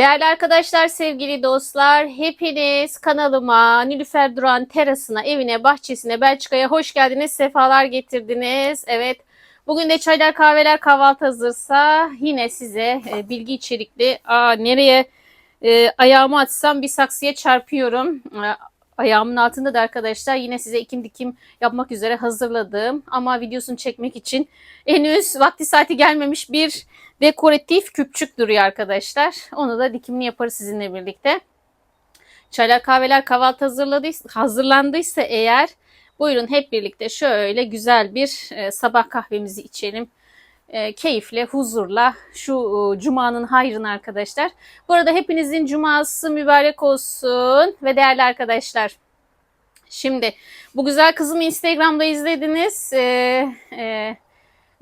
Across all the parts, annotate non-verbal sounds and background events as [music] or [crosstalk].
Değerli arkadaşlar, sevgili dostlar, hepiniz kanalıma, Nilüfer Duran terasına, evine, bahçesine, Belçika'ya hoş geldiniz, sefalar getirdiniz. Evet, bugün de çaylar, kahveler, kahvaltı hazırsa yine size e, bilgi içerikli, aa, nereye e, ayağımı atsam bir saksıya çarpıyorum. E, ayağımın altında da arkadaşlar yine size ekim dikim yapmak üzere hazırladığım ama videosunu çekmek için henüz vakti saati gelmemiş bir dekoratif küpçük duruyor arkadaşlar. Onu da dikimini yaparız sizinle birlikte. Çaylar kahveler kahvaltı hazırladıysa, hazırlandıysa eğer buyurun hep birlikte şöyle güzel bir e, sabah kahvemizi içelim. E, keyifle, huzurla şu e, cumanın hayrını arkadaşlar. Bu arada hepinizin cuması mübarek olsun ve değerli arkadaşlar. Şimdi bu güzel kızımı Instagram'da izlediniz. Ee, e,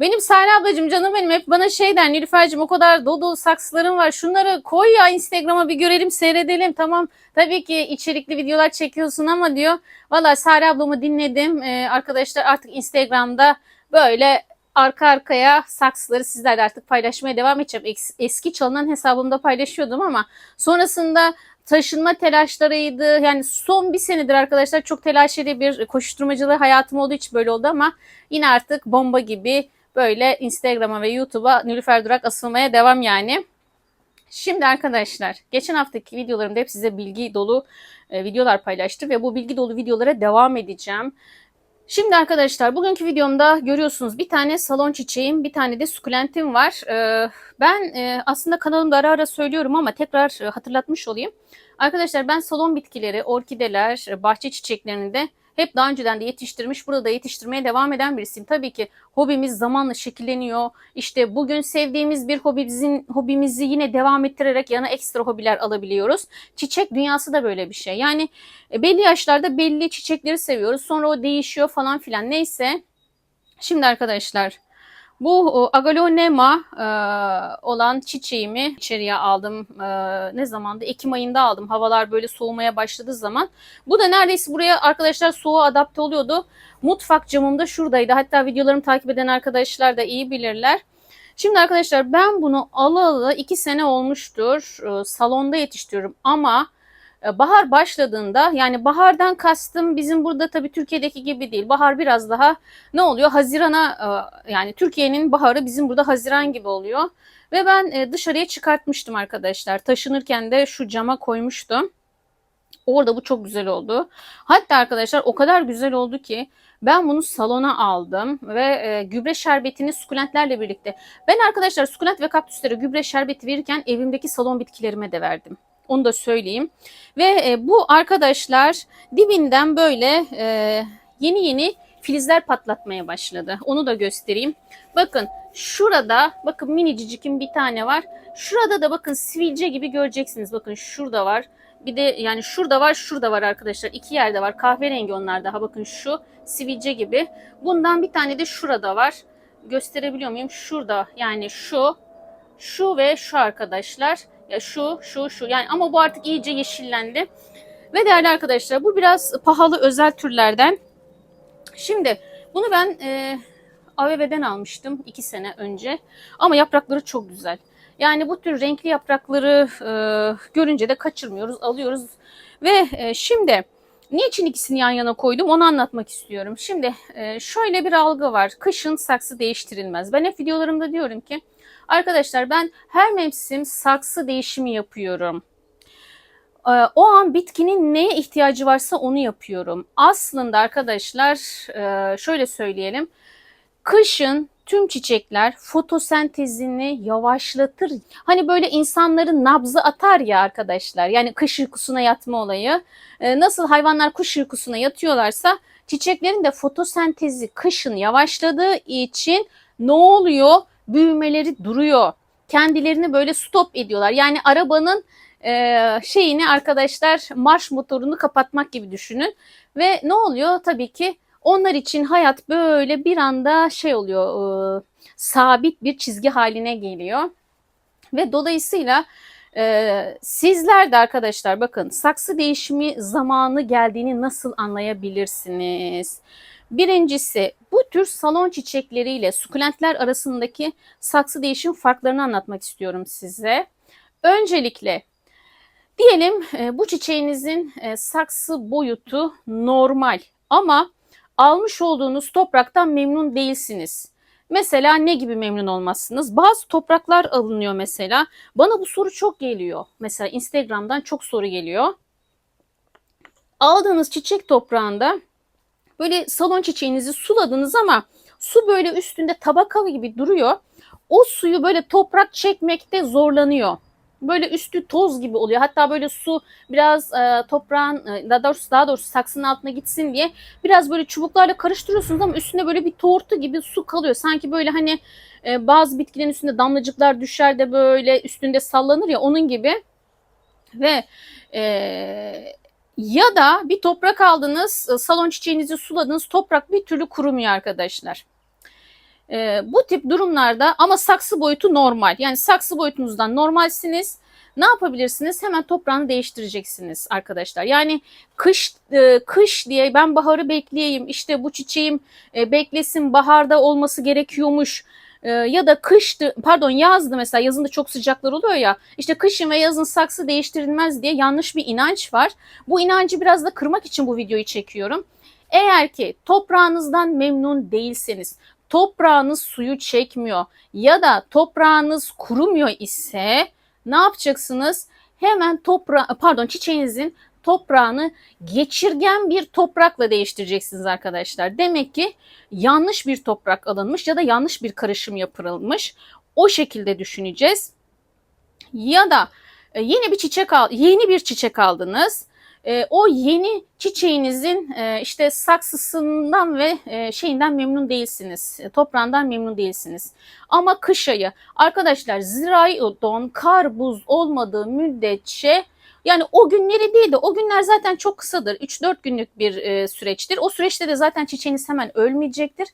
benim Sare ablacığım canım benim hep bana şey der Nilüfer'cim o kadar dolu dolu saksılarım var. Şunları koy ya Instagram'a bir görelim seyredelim. Tamam tabii ki içerikli videolar çekiyorsun ama diyor. Valla Sare ablamı dinledim. Ee, arkadaşlar artık Instagram'da böyle arka arkaya saksıları sizlerle artık paylaşmaya devam edeceğim. Es- Eski çalınan hesabımda paylaşıyordum ama sonrasında taşınma telaşlarıydı. Yani son bir senedir arkadaşlar çok telaşeli bir koşturmacılığı hayatım olduğu için böyle oldu ama yine artık bomba gibi böyle Instagram'a ve YouTube'a Nilüfer Durak asılmaya devam yani. Şimdi arkadaşlar geçen haftaki videolarımda hep size bilgi dolu e, videolar paylaştım ve bu bilgi dolu videolara devam edeceğim. Şimdi arkadaşlar bugünkü videomda görüyorsunuz bir tane salon çiçeğim bir tane de sukulentim var. Ee, ben e, aslında kanalımda ara ara söylüyorum ama tekrar e, hatırlatmış olayım. Arkadaşlar ben salon bitkileri, orkideler, e, bahçe çiçeklerini de hep daha önceden de yetiştirmiş, burada da yetiştirmeye devam eden birisiyim. Tabii ki hobimiz zamanla şekilleniyor. İşte bugün sevdiğimiz bir hobimizin hobimizi yine devam ettirerek yana ekstra hobiler alabiliyoruz. Çiçek dünyası da böyle bir şey. Yani e, belli yaşlarda belli çiçekleri seviyoruz. Sonra o değişiyor falan filan. Neyse. Şimdi arkadaşlar bu o, Aglaonema e, olan çiçeğimi içeriye aldım. E, ne zamanda? Ekim ayında aldım. Havalar böyle soğumaya başladığı zaman. Bu da neredeyse buraya arkadaşlar soğuğa adapte oluyordu. Mutfak camım da şuradaydı. Hatta videolarımı takip eden arkadaşlar da iyi bilirler. Şimdi arkadaşlar ben bunu alalı iki sene olmuştur. E, salonda yetiştiriyorum ama bahar başladığında yani bahardan kastım bizim burada tabii Türkiye'deki gibi değil. Bahar biraz daha ne oluyor? Hazirana e, yani Türkiye'nin baharı bizim burada Haziran gibi oluyor. Ve ben e, dışarıya çıkartmıştım arkadaşlar. Taşınırken de şu cama koymuştum. Orada bu çok güzel oldu. Hatta arkadaşlar o kadar güzel oldu ki ben bunu salona aldım ve e, gübre şerbetini sukulentlerle birlikte. Ben arkadaşlar sukulent ve kaktüslere gübre şerbeti verirken evimdeki salon bitkilerime de verdim. Onu da söyleyeyim. Ve e, bu arkadaşlar dibinden böyle e, yeni yeni filizler patlatmaya başladı. Onu da göstereyim. Bakın şurada bakın minicicikin bir tane var. Şurada da bakın sivilce gibi göreceksiniz. Bakın şurada var. Bir de yani şurada var şurada var arkadaşlar. İki yerde var. Kahverengi onlar daha. Bakın şu sivilce gibi. Bundan bir tane de şurada var. Gösterebiliyor muyum? Şurada yani şu şu ve şu arkadaşlar. Ya şu, şu, şu. Yani ama bu artık iyice yeşillendi. Ve değerli arkadaşlar bu biraz pahalı özel türlerden. Şimdi bunu ben e, AVM'den almıştım iki sene önce. Ama yaprakları çok güzel. Yani bu tür renkli yaprakları e, görünce de kaçırmıyoruz, alıyoruz. Ve e, şimdi niçin ikisini yan yana koydum onu anlatmak istiyorum. Şimdi e, şöyle bir algı var. Kışın saksı değiştirilmez. Ben hep videolarımda diyorum ki Arkadaşlar ben her mevsim saksı değişimi yapıyorum. Ee, O an bitkinin neye ihtiyacı varsa onu yapıyorum. Aslında arkadaşlar e, şöyle söyleyelim. Kışın tüm çiçekler fotosentezini yavaşlatır. Hani böyle insanların nabzı atar ya arkadaşlar. Yani kış uykusuna yatma olayı. Ee, Nasıl hayvanlar kış uykusuna yatıyorlarsa çiçeklerin de fotosentezi kışın yavaşladığı için ne oluyor? Büyümeleri duruyor. Kendilerini böyle stop ediyorlar. Yani arabanın e, şeyini arkadaşlar marş motorunu kapatmak gibi düşünün. Ve ne oluyor? Tabii ki onlar için hayat böyle bir anda şey oluyor. E, sabit bir çizgi haline geliyor. Ve dolayısıyla ee, sizler de arkadaşlar bakın saksı değişimi zamanı geldiğini nasıl anlayabilirsiniz? Birincisi bu tür salon çiçekleriyle sukulentler arasındaki saksı değişim farklarını anlatmak istiyorum size. Öncelikle diyelim e, bu çiçeğinizin e, saksı boyutu normal ama almış olduğunuz topraktan memnun değilsiniz. Mesela ne gibi memnun olmazsınız? Bazı topraklar alınıyor mesela. Bana bu soru çok geliyor. Mesela Instagram'dan çok soru geliyor. Aldığınız çiçek toprağında böyle salon çiçeğinizi suladınız ama su böyle üstünde tabakalı gibi duruyor. O suyu böyle toprak çekmekte zorlanıyor. Böyle üstü toz gibi oluyor. Hatta böyle su biraz e, toprağın e, daha doğrusu daha doğrusu saksının altına gitsin diye biraz böyle çubuklarla karıştırıyorsunuz ama üstünde böyle bir tortu gibi su kalıyor. Sanki böyle hani e, bazı bitkilerin üstünde damlacıklar düşer de böyle üstünde sallanır ya onun gibi. Ve e, ya da bir toprak aldınız, e, salon çiçeğinizi suladınız, toprak bir türlü kurumuyor arkadaşlar. E, bu tip durumlarda ama saksı boyutu normal. Yani saksı boyutunuzdan normalsiniz. Ne yapabilirsiniz? Hemen toprağını değiştireceksiniz arkadaşlar. Yani kış e, kış diye ben baharı bekleyeyim. İşte bu çiçeğim e, beklesin baharda olması gerekiyormuş. E, ya da kıştı pardon yazdı mesela yazında çok sıcaklar oluyor ya. İşte kışın ve yazın saksı değiştirilmez diye yanlış bir inanç var. Bu inancı biraz da kırmak için bu videoyu çekiyorum. Eğer ki toprağınızdan memnun değilseniz, toprağınız suyu çekmiyor ya da toprağınız kurumuyor ise ne yapacaksınız? Hemen toprağı pardon çiçeğinizin toprağını geçirgen bir toprakla değiştireceksiniz arkadaşlar. Demek ki yanlış bir toprak alınmış ya da yanlış bir karışım yapılmış. O şekilde düşüneceğiz. Ya da e, yeni bir çiçek al, yeni bir çiçek aldınız e, o yeni çiçeğinizin e, işte saksısından ve şeyinden memnun değilsiniz. Toprağından memnun değilsiniz. Ama kış ayı arkadaşlar zirai don, kar, buz olmadığı müddetçe yani o günleri değil de o günler zaten çok kısadır. 3-4 günlük bir e, süreçtir. O süreçte de zaten çiçeğiniz hemen ölmeyecektir.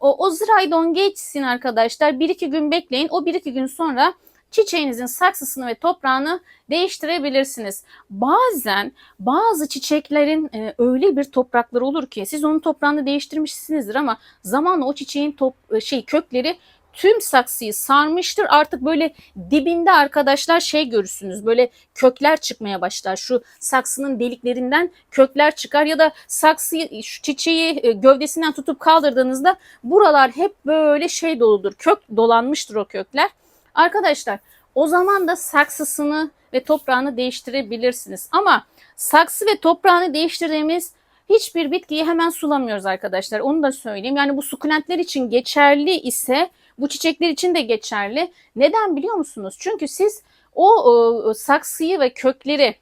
O, o zirai don geçsin arkadaşlar. 1-2 gün bekleyin. O 1-2 gün sonra çiçeğinizin saksısını ve toprağını değiştirebilirsiniz. Bazen bazı çiçeklerin e, öyle bir toprakları olur ki siz onun toprağını değiştirmişsinizdir ama zamanla o çiçeğin top, e, şey kökleri tüm saksıyı sarmıştır. Artık böyle dibinde arkadaşlar şey görürsünüz. Böyle kökler çıkmaya başlar. Şu saksının deliklerinden kökler çıkar ya da saksıyı şu çiçeği e, gövdesinden tutup kaldırdığınızda buralar hep böyle şey doludur. Kök dolanmıştır o kökler. Arkadaşlar o zaman da saksısını ve toprağını değiştirebilirsiniz. Ama saksı ve toprağını değiştirdiğimiz hiçbir bitkiyi hemen sulamıyoruz arkadaşlar. Onu da söyleyeyim. Yani bu sukulentler için geçerli ise bu çiçekler için de geçerli. Neden biliyor musunuz? Çünkü siz o, o saksıyı ve kökleri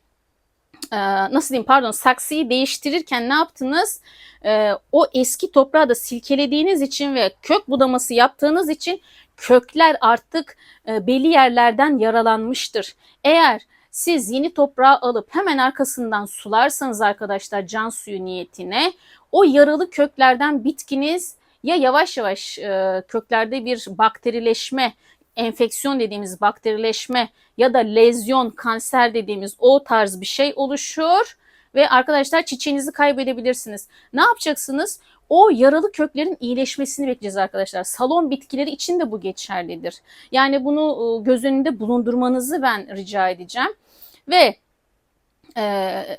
e, nasıl diyeyim pardon saksıyı değiştirirken ne yaptınız? E, o eski toprağı da silkelediğiniz için ve kök budaması yaptığınız için kökler artık e, belli yerlerden yaralanmıştır. Eğer siz yeni toprağı alıp hemen arkasından sularsanız arkadaşlar can suyu niyetine o yaralı köklerden bitkiniz ya yavaş yavaş e, köklerde bir bakterileşme, enfeksiyon dediğimiz bakterileşme ya da lezyon, kanser dediğimiz o tarz bir şey oluşur ve arkadaşlar çiçeğinizi kaybedebilirsiniz. Ne yapacaksınız? O yaralı köklerin iyileşmesini bekleyeceğiz arkadaşlar. Salon bitkileri için de bu geçerlidir. Yani bunu ıı, göz önünde bulundurmanızı ben rica edeceğim. Ve ee,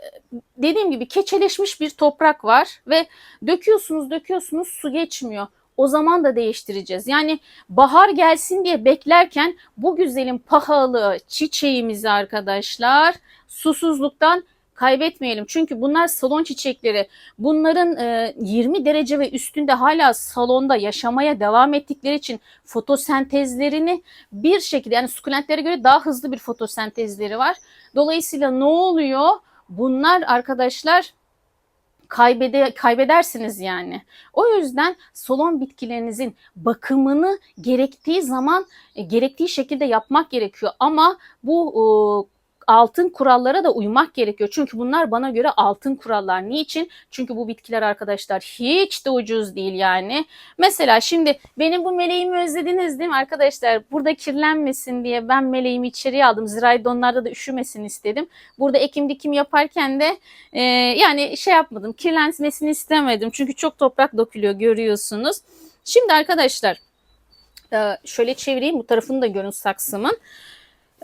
dediğim gibi keçeleşmiş bir toprak var ve döküyorsunuz döküyorsunuz su geçmiyor. O zaman da değiştireceğiz. Yani bahar gelsin diye beklerken bu güzelim pahalı çiçeğimizi arkadaşlar susuzluktan kaybetmeyelim. Çünkü bunlar salon çiçekleri. Bunların e, 20 derece ve üstünde hala salonda yaşamaya devam ettikleri için fotosentezlerini bir şekilde yani sukulentlere göre daha hızlı bir fotosentezleri var. Dolayısıyla ne oluyor? Bunlar arkadaşlar kaybede, kaybedersiniz yani. O yüzden salon bitkilerinizin bakımını gerektiği zaman e, gerektiği şekilde yapmak gerekiyor. Ama bu e, altın kurallara da uymak gerekiyor. Çünkü bunlar bana göre altın kurallar. Niçin? Çünkü bu bitkiler arkadaşlar hiç de ucuz değil yani. Mesela şimdi benim bu meleğimi özlediniz değil mi arkadaşlar? Burada kirlenmesin diye ben meleğimi içeriye aldım. Ziraydonlarda da üşümesin istedim. Burada ekim dikim yaparken de e, yani şey yapmadım. Kirlenmesini istemedim. Çünkü çok toprak dökülüyor görüyorsunuz. Şimdi arkadaşlar e, şöyle çevireyim bu tarafını da görün saksımın.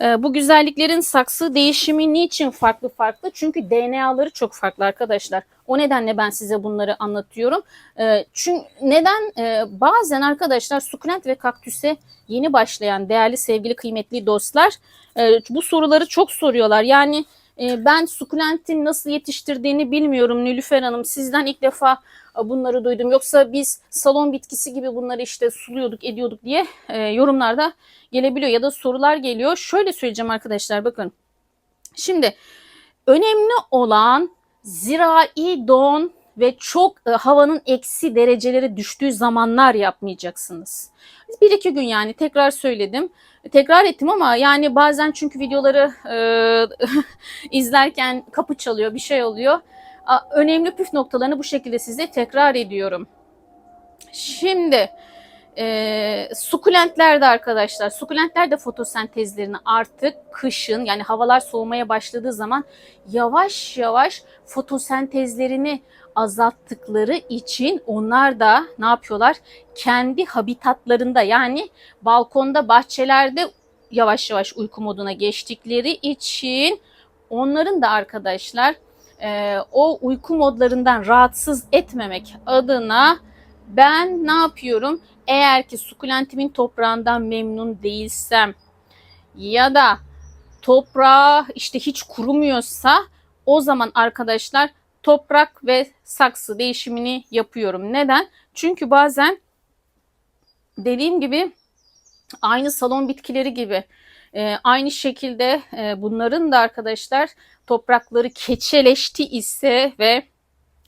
Ee, bu güzelliklerin saksı değişimi niçin farklı farklı? Çünkü DNA'ları çok farklı arkadaşlar. O nedenle ben size bunları anlatıyorum. Ee, çünkü neden? Ee, bazen arkadaşlar sukulent ve kaktüse yeni başlayan değerli sevgili kıymetli dostlar e, bu soruları çok soruyorlar. Yani e, ben sukulentin nasıl yetiştirdiğini bilmiyorum Nilüfer Hanım. Sizden ilk defa bunları duydum. Yoksa biz salon bitkisi gibi bunları işte suluyorduk, ediyorduk diye e, yorumlarda gelebiliyor ya da sorular geliyor. Şöyle söyleyeceğim arkadaşlar bakın. Şimdi önemli olan zirai don ve çok e, havanın eksi dereceleri düştüğü zamanlar yapmayacaksınız. Bir iki gün yani tekrar söyledim. Tekrar ettim ama yani bazen çünkü videoları e, [laughs] izlerken kapı çalıyor bir şey oluyor. Önemli püf noktalarını bu şekilde size tekrar ediyorum. Şimdi e, sukulentlerde arkadaşlar, sukulentler de fotosentezlerini artık kışın yani havalar soğumaya başladığı zaman yavaş yavaş fotosentezlerini azalttıkları için onlar da ne yapıyorlar? Kendi habitatlarında yani balkonda, bahçelerde yavaş yavaş uyku moduna geçtikleri için onların da arkadaşlar e, o uyku modlarından rahatsız etmemek adına ben ne yapıyorum? Eğer ki sukulentimin toprağından memnun değilsem ya da toprağı işte hiç kurumuyorsa o zaman arkadaşlar toprak ve saksı değişimini yapıyorum. Neden? Çünkü bazen dediğim gibi aynı salon bitkileri gibi e, aynı şekilde e, bunların da arkadaşlar toprakları keçeleşti ise ve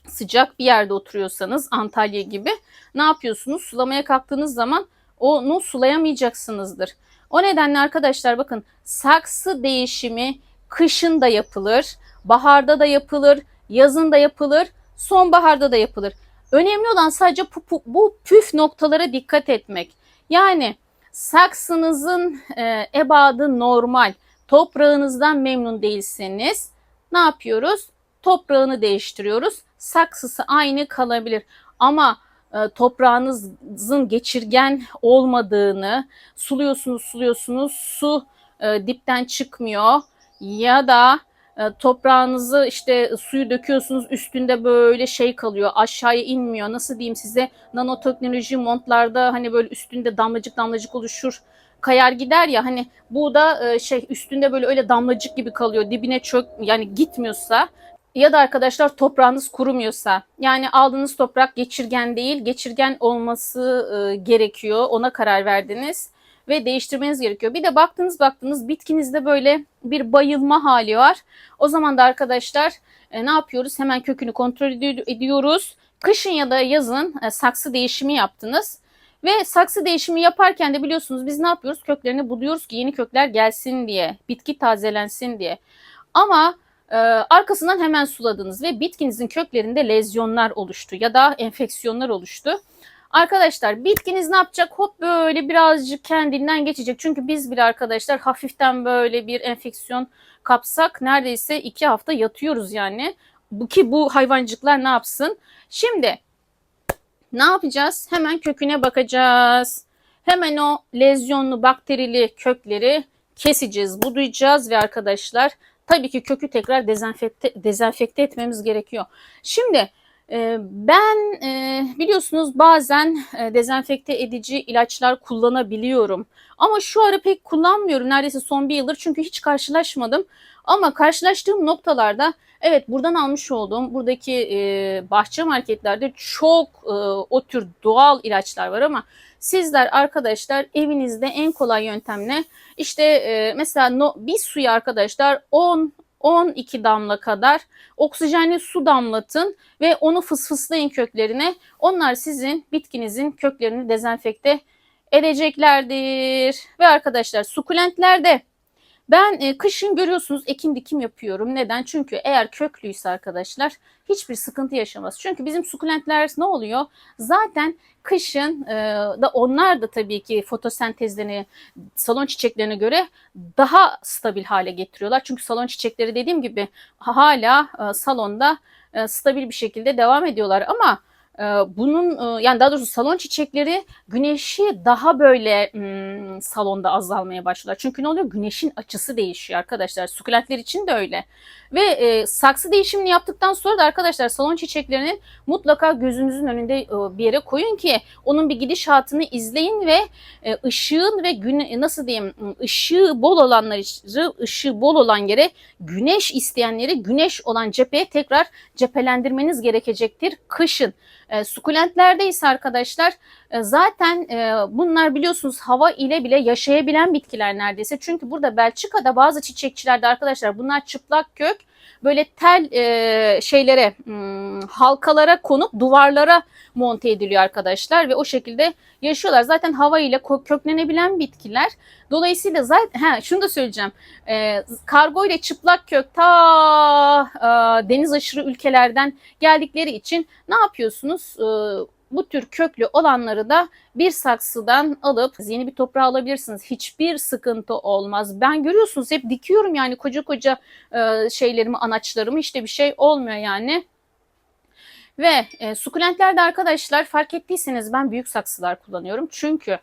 sıcak bir yerde oturuyorsanız Antalya gibi ne yapıyorsunuz? Sulamaya kalktığınız zaman onu sulayamayacaksınızdır. O nedenle arkadaşlar bakın saksı değişimi kışın da yapılır, baharda da yapılır, yazın da yapılır, sonbaharda da yapılır. Önemli olan sadece bu, bu püf noktalara dikkat etmek. Yani saksınızın e, ebadı normal, toprağınızdan memnun değilseniz ne yapıyoruz? Toprağını değiştiriyoruz. Saksısı aynı kalabilir. Ama e, toprağınızın geçirgen olmadığını suluyorsunuz suluyorsunuz su e, dipten çıkmıyor ya da e, toprağınızı işte suyu döküyorsunuz üstünde böyle şey kalıyor aşağıya inmiyor nasıl diyeyim size nanoteknoloji montlarda hani böyle üstünde damlacık damlacık oluşur kayar gider ya hani bu da e, şey üstünde böyle öyle damlacık gibi kalıyor dibine çök yani gitmiyorsa ya da arkadaşlar toprağınız kurumuyorsa yani aldığınız toprak geçirgen değil geçirgen olması e, gerekiyor ona karar verdiniz ve değiştirmeniz gerekiyor. Bir de baktınız baktınız bitkinizde böyle bir bayılma hali var. O zaman da arkadaşlar e, ne yapıyoruz? Hemen kökünü kontrol ediyoruz. Kışın ya da yazın e, saksı değişimi yaptınız. Ve saksı değişimi yaparken de biliyorsunuz biz ne yapıyoruz? Köklerini buluyoruz ki yeni kökler gelsin diye, bitki tazelensin diye. Ama e, arkasından hemen suladınız ve bitkinizin köklerinde lezyonlar oluştu ya da enfeksiyonlar oluştu. Arkadaşlar bitkiniz ne yapacak? Hop böyle birazcık kendinden geçecek. Çünkü biz bile arkadaşlar hafiften böyle bir enfeksiyon kapsak neredeyse iki hafta yatıyoruz yani. Ki bu hayvancıklar ne yapsın? Şimdi ne yapacağız? Hemen köküne bakacağız. Hemen o lezyonlu bakterili kökleri keseceğiz, budayacağız ve arkadaşlar tabii ki kökü tekrar dezenfekte, dezenfekte etmemiz gerekiyor. Şimdi ee, ben e, biliyorsunuz bazen e, dezenfekte edici ilaçlar kullanabiliyorum. Ama şu ara pek kullanmıyorum neredeyse son bir yıldır çünkü hiç karşılaşmadım. Ama karşılaştığım noktalarda evet buradan almış olduğum buradaki e, bahçe marketlerde çok o tür doğal ilaçlar var ama sizler arkadaşlar evinizde en kolay yöntemle işte mesela bir suya arkadaşlar 10 12 damla kadar oksijenli su damlatın ve onu fısfıslayın köklerine. Onlar sizin bitkinizin köklerini dezenfekte edeceklerdir. Ve arkadaşlar sukulentlerde ben e, kışın görüyorsunuz ekim dikim yapıyorum. Neden? Çünkü eğer köklüyse arkadaşlar hiçbir sıkıntı yaşamaz. Çünkü bizim sukulentler ne oluyor? Zaten kışın e, da onlar da tabii ki fotosentezlerini salon çiçeklerine göre daha stabil hale getiriyorlar. Çünkü salon çiçekleri dediğim gibi hala e, salonda e, stabil bir şekilde devam ediyorlar. Ama bunun e, yani daha doğrusu salon çiçekleri güneşi daha böyle hmm, salonda azalmaya başlıyorlar. Çünkü ne oluyor? Güneşin açısı değişiyor arkadaşlar. Sukulentler için de öyle. Ve e, saksı değişimini yaptıktan sonra da arkadaşlar salon çiçeklerinin mutlaka gözünüzün önünde e, bir yere koyun ki onun bir gidişatını izleyin ve e, ışığın ve güne, nasıl diyeyim ışığı bol olanları ışığı bol olan yere güneş isteyenleri güneş olan cepheye tekrar cephelendirmeniz gerekecektir kışın. E, sukulentlerde ise arkadaşlar e, zaten e, bunlar biliyorsunuz hava ile bile yaşayabilen bitkiler neredeyse. Çünkü burada Belçika'da bazı çiçekçilerde arkadaşlar bunlar çıplak kök böyle tel e, şeylere hmm, halkalara konup duvarlara monte ediliyor arkadaşlar ve o şekilde yaşıyorlar. Zaten hava ile köklenebilen bitkiler. Dolayısıyla zaten ha şunu da söyleyeceğim. E, kargo ile çıplak kök ta e, deniz aşırı ülkelerden geldikleri için ne yapıyorsunuz? E, bu tür köklü olanları da bir saksıdan alıp yeni bir toprağa alabilirsiniz. Hiçbir sıkıntı olmaz. Ben görüyorsunuz hep dikiyorum yani koca koca e, şeylerimi, anaçlarımı işte bir şey olmuyor yani. Ve e, sukulentlerde arkadaşlar fark ettiyseniz ben büyük saksılar kullanıyorum. Çünkü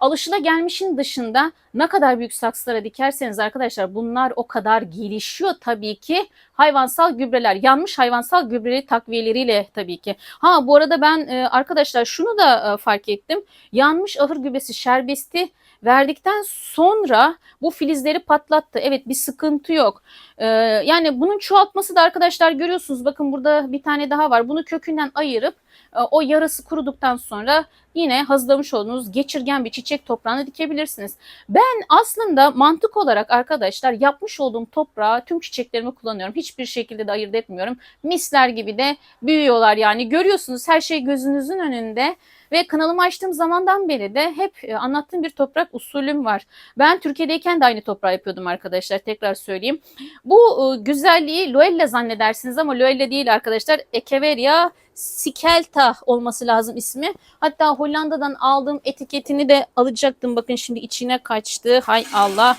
alışılagelmişin dışında ne kadar büyük saksılara dikerseniz arkadaşlar bunlar o kadar gelişiyor tabii ki. Hayvansal gübreler, yanmış hayvansal gübre takviyeleriyle tabii ki. Ha bu arada ben e, arkadaşlar şunu da e, fark ettim. Yanmış ahır gübresi şerbesti verdikten sonra bu filizleri patlattı. Evet bir sıkıntı yok. Ee, yani bunun çoğaltması da arkadaşlar görüyorsunuz. Bakın burada bir tane daha var. Bunu kökünden ayırıp e, o yarısı kuruduktan sonra yine hazırlamış olduğunuz geçirgen bir çiçek toprağına dikebilirsiniz. Ben aslında mantık olarak arkadaşlar yapmış olduğum toprağı tüm çiçeklerimi kullanıyorum. Hiçbir şekilde de ayırt etmiyorum. Misler gibi de büyüyorlar yani. Görüyorsunuz her şey gözünüzün önünde. Ve kanalımı açtığım zamandan beri de hep e, anlattığım bir toprak usulüm var. Ben Türkiye'deyken de aynı toprağı yapıyordum arkadaşlar. Tekrar söyleyeyim. Bu e, güzelliği Loella zannedersiniz ama Loella değil arkadaşlar. Echeveria Sikelta olması lazım ismi. Hatta Hollanda'dan aldığım etiketini de alacaktım. Bakın şimdi içine kaçtı. Hay Allah.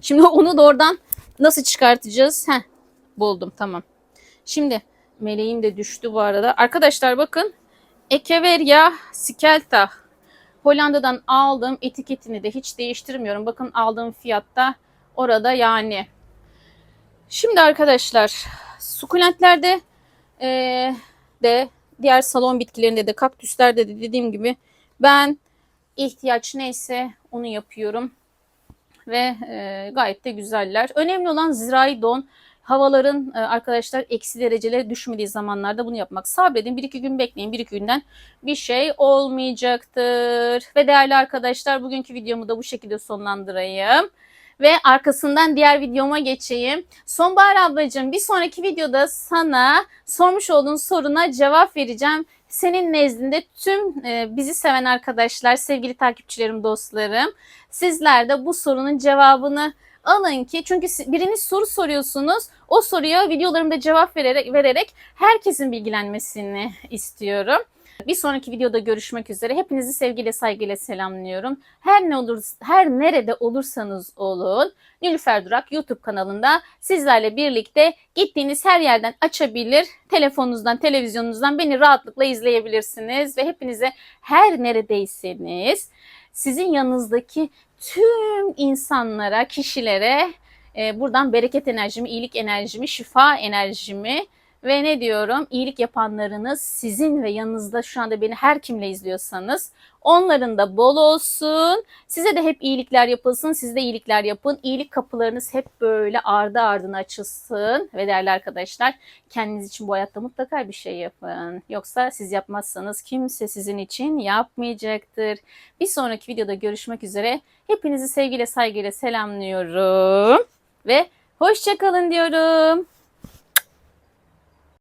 Şimdi onu da oradan nasıl çıkartacağız? Heh, buldum tamam. Şimdi meleğim de düştü bu arada. Arkadaşlar bakın Echeveria Skelta. Hollanda'dan aldığım etiketini de hiç değiştirmiyorum. Bakın aldığım fiyatta orada yani. Şimdi arkadaşlar sukulentlerde e, de diğer salon bitkilerinde de kaktüslerde de dediğim gibi ben ihtiyaç neyse onu yapıyorum. Ve e, gayet de güzeller. Önemli olan zirai don havaların e, arkadaşlar eksi derecelere düşmediği zamanlarda bunu yapmak. Sabredin bir iki gün bekleyin bir iki günden bir şey olmayacaktır. Ve değerli arkadaşlar bugünkü videomu da bu şekilde sonlandırayım. Ve arkasından diğer videoma geçeyim. Sonbahar ablacığım bir sonraki videoda sana sormuş olduğun soruna cevap vereceğim. Senin nezdinde tüm e, bizi seven arkadaşlar, sevgili takipçilerim, dostlarım sizler de bu sorunun cevabını alın ki çünkü biriniz soru soruyorsunuz. O soruya videolarımda cevap vererek, vererek herkesin bilgilenmesini istiyorum. Bir sonraki videoda görüşmek üzere. Hepinizi sevgiyle saygıyla selamlıyorum. Her ne olur her nerede olursanız olun Nilüfer Durak YouTube kanalında sizlerle birlikte gittiğiniz her yerden açabilir, telefonunuzdan, televizyonunuzdan beni rahatlıkla izleyebilirsiniz ve hepinize her neredeyseniz sizin yanınızdaki tüm insanlara, kişilere e, buradan bereket enerjimi, iyilik enerjimi, şifa enerjimi ve ne diyorum? İyilik yapanlarınız sizin ve yanınızda şu anda beni her kimle izliyorsanız onların da bol olsun. Size de hep iyilikler yapılsın. Siz de iyilikler yapın. İyilik kapılarınız hep böyle ardı ardına açılsın. Ve değerli arkadaşlar kendiniz için bu hayatta mutlaka bir şey yapın. Yoksa siz yapmazsanız kimse sizin için yapmayacaktır. Bir sonraki videoda görüşmek üzere. Hepinizi sevgiyle saygıyla selamlıyorum. Ve hoşçakalın diyorum.